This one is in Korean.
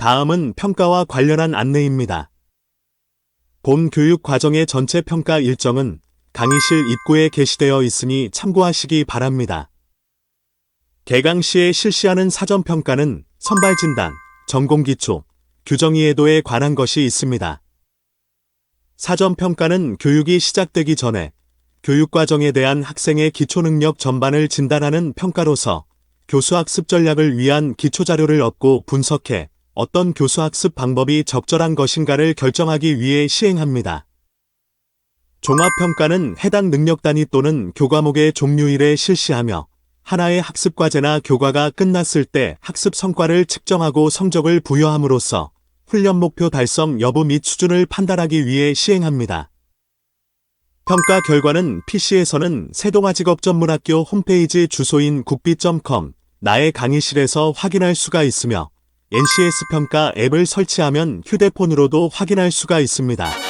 다음은 평가와 관련한 안내입니다. 본 교육 과정의 전체 평가 일정은 강의실 입구에 게시되어 있으니 참고하시기 바랍니다. 개강 시에 실시하는 사전 평가는 선발 진단, 전공 기초, 규정 이해도에 관한 것이 있습니다. 사전 평가는 교육이 시작되기 전에 교육 과정에 대한 학생의 기초 능력 전반을 진단하는 평가로서 교수 학습 전략을 위한 기초 자료를 얻고 분석해 어떤 교수 학습 방법이 적절한 것인가를 결정하기 위해 시행합니다. 종합평가는 해당 능력 단위 또는 교과목의 종류일에 실시하며 하나의 학습 과제나 교과가 끝났을 때 학습 성과를 측정하고 성적을 부여함으로써 훈련 목표 달성 여부 및 수준을 판단하기 위해 시행합니다. 평가 결과는 PC에서는 세동아직업전문학교 홈페이지 주소인 국비.com 나의 강의실에서 확인할 수가 있으며 NCS 평가 앱을 설치하면 휴대폰으로도 확인할 수가 있습니다.